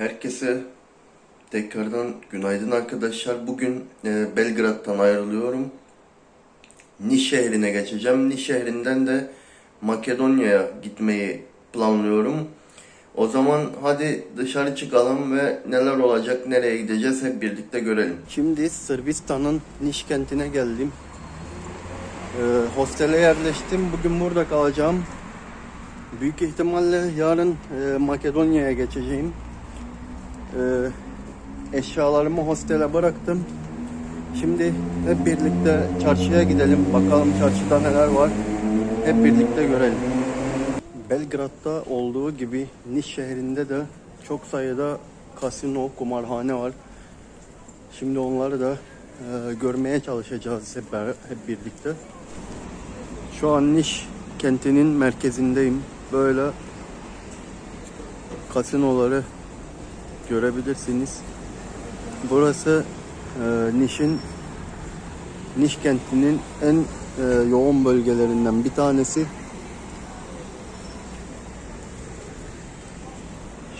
Herkese tekrardan günaydın arkadaşlar. Bugün e, Belgrad'dan ayrılıyorum. Niş şehrine geçeceğim. Niş şehrinden de Makedonya'ya gitmeyi planlıyorum. O zaman hadi dışarı çıkalım ve neler olacak, nereye gideceğiz hep birlikte görelim. Şimdi Sırbistan'ın Niş kentine geldim. Ee, hostele yerleştim. Bugün burada kalacağım. Büyük ihtimalle yarın e, Makedonya'ya geçeceğim. Ee, eşyalarımı hostele bıraktım. Şimdi hep birlikte çarşıya gidelim. Bakalım çarşıda neler var. Hep birlikte görelim. Belgrad'da olduğu gibi Niş şehrinde de çok sayıda kasino, kumarhane var. Şimdi onları da e, görmeye çalışacağız hep, hep birlikte. Şu an Niş kentinin merkezindeyim. Böyle kasinoları görebilirsiniz. Burası e, Niş'in Niş kentinin en e, yoğun bölgelerinden bir tanesi.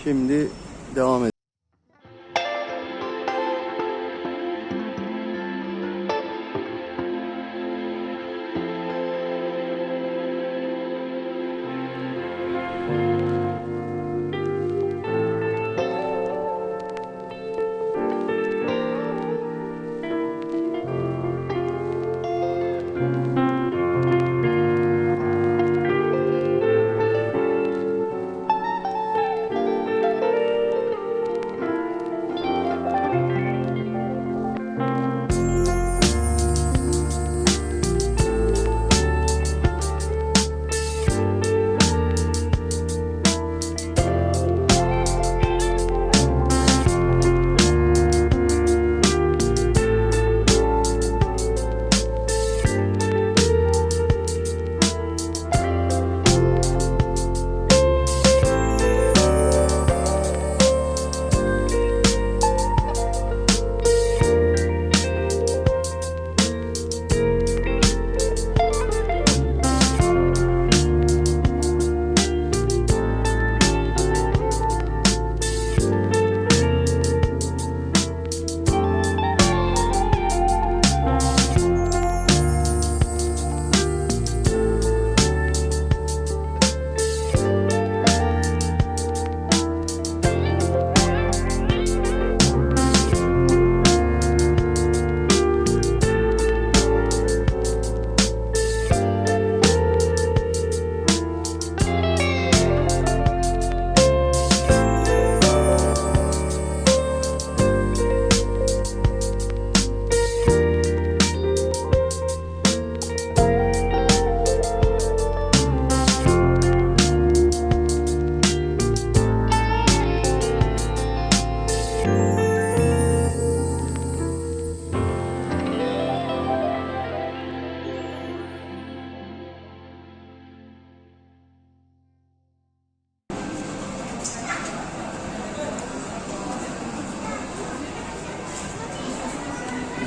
Şimdi devam edelim.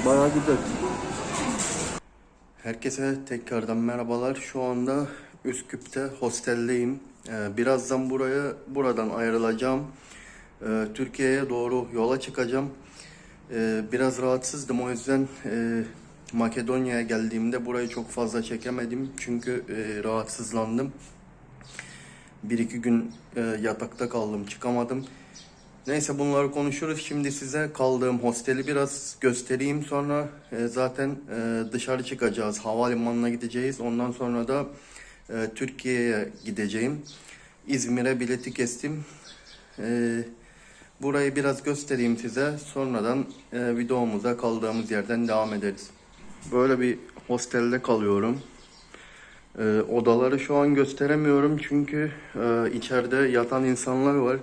Bayağı güzel. Herkese tekrardan merhabalar. Şu anda Üsküp'te hosteldeyim. Ee, birazdan buraya buradan ayrılacağım. Ee, Türkiye'ye doğru yola çıkacağım. Ee, biraz rahatsızdım o yüzden e, Makedonya'ya geldiğimde burayı çok fazla çekemedim. Çünkü e, rahatsızlandım. Bir iki gün e, yatakta kaldım, çıkamadım. Neyse bunları konuşuruz. Şimdi size kaldığım hosteli biraz göstereyim. Sonra e, zaten e, dışarı çıkacağız. Havalimanına gideceğiz. Ondan sonra da e, Türkiye'ye gideceğim. İzmir'e bileti kestim. E, burayı biraz göstereyim size. Sonradan e, videomuza kaldığımız yerden devam ederiz. Böyle bir hostelde kalıyorum. E, odaları şu an gösteremiyorum çünkü e, içeride yatan insanlar var.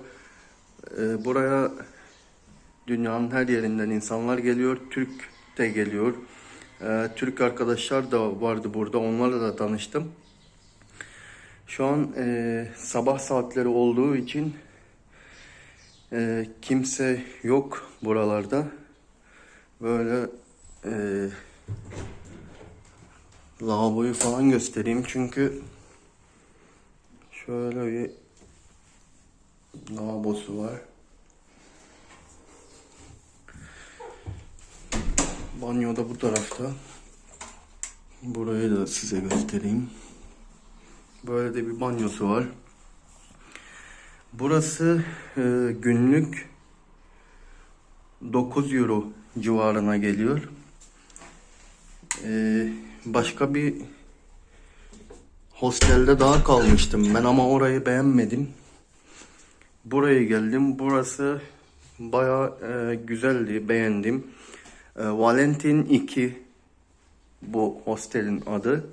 Ee, buraya dünyanın her yerinden insanlar geliyor. Türk de geliyor. Ee, Türk arkadaşlar da vardı burada. Onlarla da tanıştım. Şu an e, sabah saatleri olduğu için e, kimse yok buralarda. Böyle e, lavaboyu falan göstereyim çünkü şöyle bir Lavabosu var. Banyo da bu tarafta. Burayı da size göstereyim. Böyle de bir banyosu var. Burası e, günlük 9 euro civarına geliyor. E, başka bir hostelde daha kalmıştım ben ama orayı beğenmedim. Buraya geldim. Burası bayağı e, güzeldi, beğendim. E, Valentin 2 bu hostelin adı.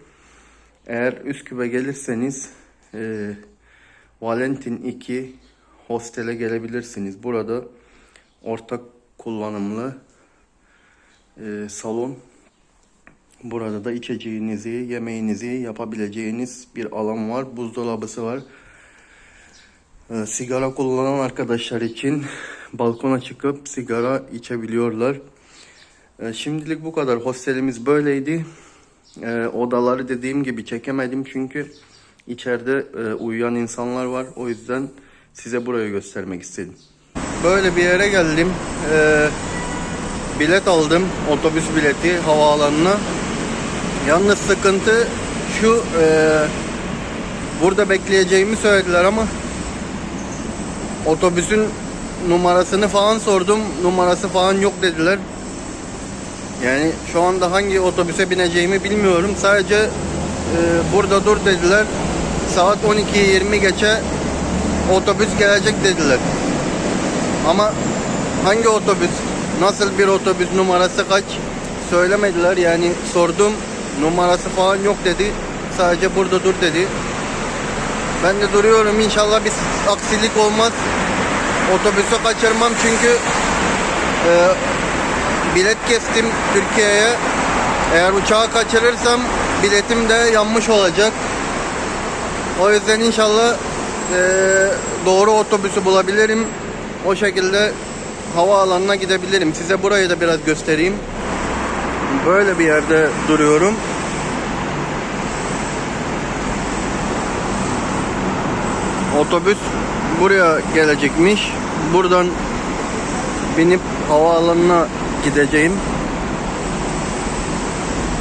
Eğer Üsküp'e gelirseniz e, Valentin 2 hostele gelebilirsiniz. Burada ortak kullanımlı e, salon. Burada da içeceğinizi, yemeğinizi yapabileceğiniz bir alan var. Buzdolabısı var. E, sigara kullanan arkadaşlar için balkona çıkıp sigara içebiliyorlar. E, şimdilik bu kadar. Hostelimiz böyleydi. E, odaları dediğim gibi çekemedim çünkü içeride e, uyuyan insanlar var. O yüzden size burayı göstermek istedim. Böyle bir yere geldim. Bilet aldım. Otobüs bileti havaalanına. Yalnız sıkıntı şu e, burada bekleyeceğimi söylediler ama otobüsün numarasını falan sordum. Numarası falan yok dediler. Yani şu anda hangi otobüse bineceğimi bilmiyorum. Sadece e, burada dur dediler. Saat 12'yi 20 geçe otobüs gelecek dediler. Ama hangi otobüs, nasıl bir otobüs numarası kaç söylemediler. Yani sordum numarası falan yok dedi. Sadece burada dur dedi. Ben de duruyorum inşallah bir aksilik olmaz. Otobüsü kaçırmam çünkü e, bilet kestim Türkiye'ye. Eğer uçağı kaçırırsam biletim de yanmış olacak. O yüzden inşallah e, doğru otobüsü bulabilirim. O şekilde havaalanına gidebilirim. Size burayı da biraz göstereyim. Böyle bir yerde duruyorum. Otobüs buraya gelecekmiş. Buradan binip havaalanına gideceğim.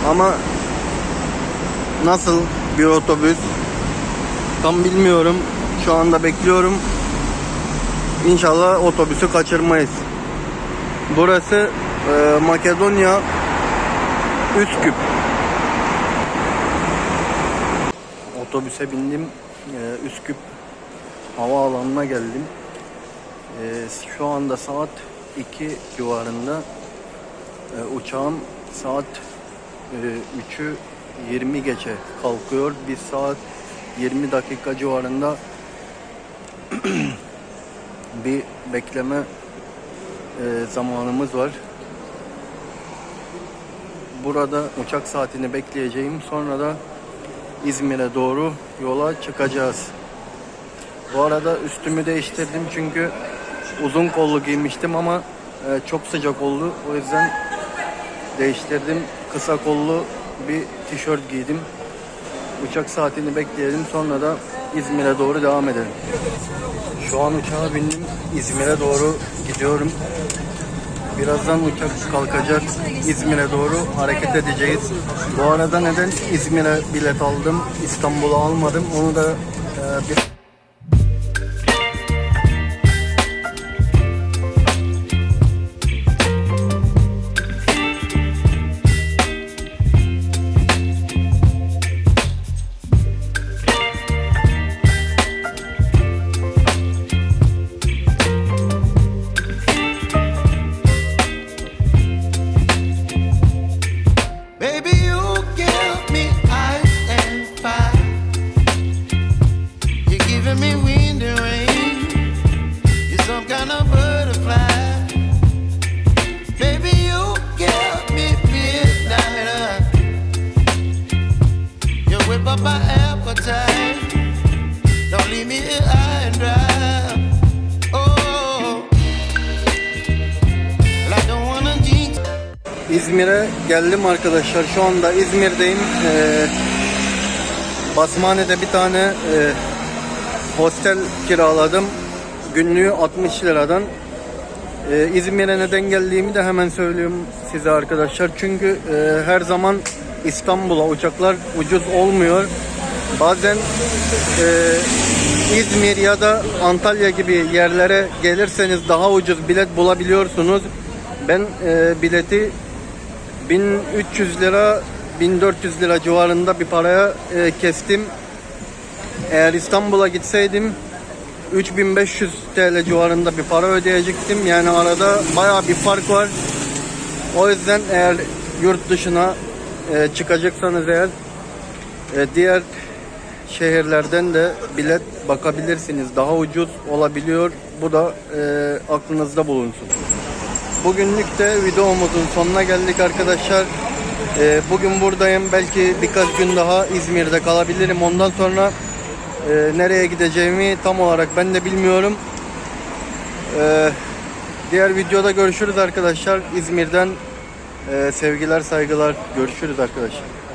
Ama nasıl bir otobüs tam bilmiyorum. Şu anda bekliyorum. İnşallah otobüsü kaçırmayız. Burası e, Makedonya Üsküp. Otobüse bindim. E, Üsküp havaalanına geldim. E, şu anda saat 2 civarında. E, uçağım saat e, 3'ü 20 geçe kalkıyor. Bir saat 20 dakika civarında bir bekleme e, zamanımız var. Burada uçak saatini bekleyeceğim. Sonra da İzmir'e doğru yola çıkacağız. Bu arada üstümü değiştirdim çünkü uzun kollu giymiştim ama e, çok sıcak oldu. O yüzden değiştirdim. Kısa kollu bir tişört giydim. Uçak saatini bekleyelim. Sonra da İzmir'e doğru devam edelim. Şu an uçağa bindim. İzmir'e doğru gidiyorum. Birazdan uçak kalkacak. İzmir'e doğru hareket edeceğiz. Bu arada neden İzmir'e bilet aldım, İstanbul'a almadım onu da e, bir... İzmir'e geldim arkadaşlar. Şu anda İzmir'deyim. Ee, Basmane'de bir tane e, hostel kiraladım. Günlüğü 60 liradan. Ee, İzmir'e neden geldiğimi de hemen söyleyeyim size arkadaşlar. Çünkü e, her zaman İstanbul'a uçaklar ucuz olmuyor. Bazen e, İzmir ya da Antalya gibi yerlere gelirseniz daha ucuz bilet bulabiliyorsunuz. Ben e, bileti 1300 lira 1400 lira civarında bir paraya e, kestim. Eğer İstanbul'a gitseydim 3500 TL civarında bir para ödeyecektim. Yani arada bayağı bir fark var. O yüzden eğer yurt dışına e, çıkacaksanız eğer e, diğer şehirlerden de bilet bakabilirsiniz. Daha ucuz olabiliyor. Bu da e, aklınızda bulunsun. Bugünlük de videomuzun sonuna geldik arkadaşlar. E, bugün buradayım. Belki birkaç gün daha İzmir'de kalabilirim. Ondan sonra e, nereye gideceğimi tam olarak ben de bilmiyorum. E, diğer videoda görüşürüz arkadaşlar. İzmir'den e, sevgiler saygılar. Görüşürüz arkadaşlar.